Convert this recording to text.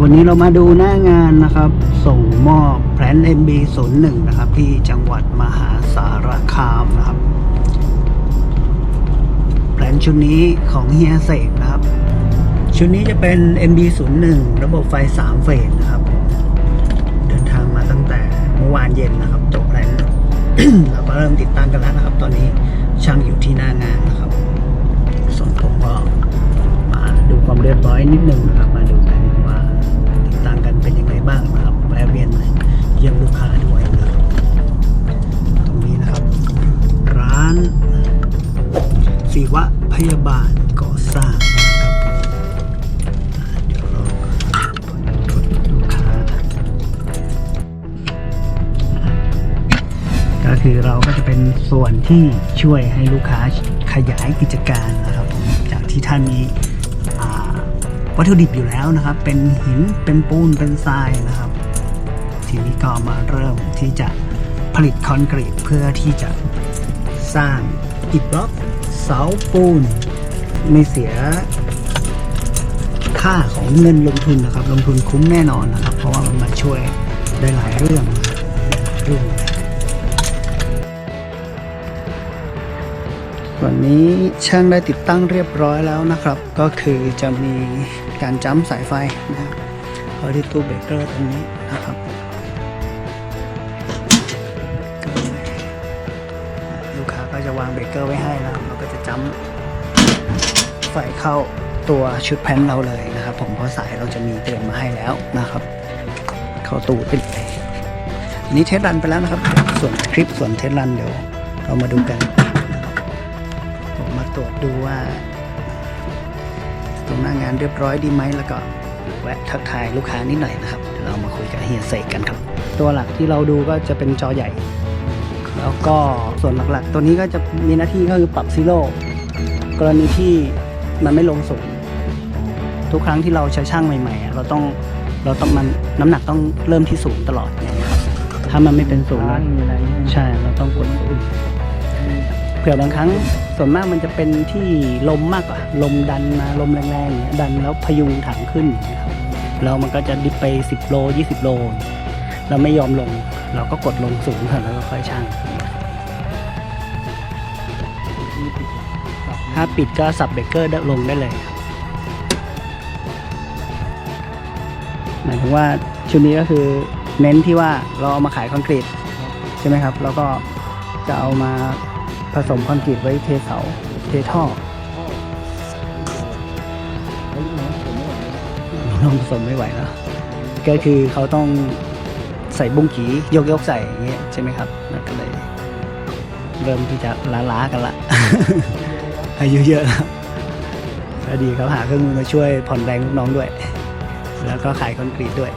วันนี้เรามาดูหน้างานนะครับ ส่งมอบแพลน MB01 นะครับ ที่จังหวัดมหาสารคามนะครับแพลนชุดนี้ของเฮียเสกนะครับ ชุดนี้จะเป็น MB01 ระบบไฟ 3 เฟสนะครับ เดินทางมาตั้งแต่เมื่อวานเย็นนะครับจบแพลนเราก็เริ่มติดตั้งกันแล้วนะครับ ตอนนี้ช่างอยู่ที่หน้างานนะครับ ส่วนผมก็มาดูความเรียบร้อยนิดนึงนะครับ เยี่ยมลูกค้าด้วยนะครับตรงนี้นะครับ ร้านศิวะพยาบาลก่อสร้างนะสันก็คือเราก็จะเป็นส่วนที่ช่วยให้ลูกค้าขยายกิจการนะครับผมจากที่ท่านมีวัตถุดิบอยู่แล้วนะครับ เป็นหินเป็นปูนเป็นทรายนะครับ ทีนี้ก็มาเริ่มที่จะผลิตคอนกรีตเพื่อที่จะสร้างอิฐบล็อกเสาปูนไม่เสียค่าของเงินลงทุนนะครับ ลงทุนคุ้มแน่นอนนะครับ เพราะว่ามันมาช่วยได้หลายเรื่องเรื่องส่วนนี้ช่างได้ติดตั้งเรียบร้อยแล้วนะครับ ก็คือจะมีการจ้ำสายไฟนะครับเข้าที่ตู้เบรกเกอร์ตรงนี้นะครับ เกอร์ไว้ให้นะครับเราก็จะจ้ำไฟเข้าตัวชุดแผ่นเราเลยนะครับ ผมเพราะสายเราจะมีเตรียมมาให้แล้วนะครับ เข้าตู้ไปเลยอันนี้เทสรันไปแล้วนะครับ ส่วนคลิปส่วนเทสรันเดี๋ยวเรามาดูกันผมมาตรวจดูว่าตรงหน้างานเรียบร้อยดีไหมแล้วก็แวะทักทายลูกค้านิดหน่อยนะครับเดี๋ยวเรามาคุยกับเฮียเสกกันครับ ตัวหลักที่เราดูก็จะเป็นจอใหญ่ แล้วก็ส่วนหลักๆ ตัวนี้ก็จะมีหน้าที่ก็คือปรับซีโร่กรณีที่มันไม่ลงสูงทุกครั้งที่เราใช้ช่างใหม่ๆอะเราต้องเราต้องมันน้ำหนักต้องเริ่มที่สูงตลอดอย่างเงี้ยครับถ้ามันไม่เป็นศูนย์เราใช่เราต้องกดศูนย์เผื่อบางครั้งส่วนมากมันจะเป็นที่ลมมากกว่าลมดันมาลมแรงๆอย่างเงี้ยดันแล้วพยุงถังขึ้นอย่างเงี้ยครับแล้วมันก็จะดิบไป 10 โล 20 โล เราไม่ยอมลง เราก็กดลงสูงก่อนแล้วก็ค่อยช่างถ้าปิดก็สับเบรกเกอร์ได้ลงได้เลยครับหมายถึงว่าชุดนี้ก็คือเน้นที่ว่าเราเอามาขายคอนกรีตใช่ไหมครับ แล้วก็จะเอามาผสมคอนกรีตไว้เทเสาเทท่อน้องผสมไม่ไหวแล้วก็คือเขาต้อง ใส่บุ้งกียกยกใส่อย่างเงี้ยใช่ไหมครับแล้วก็เลย เริ่มที่จะล้าๆกันละ อายุเยอะแล้วก็ดีเขาหาเครื่องมือมาช่วยผ่อนแรงลูกน้องด้วย แล้วก็ขายคอนกรีตด้วย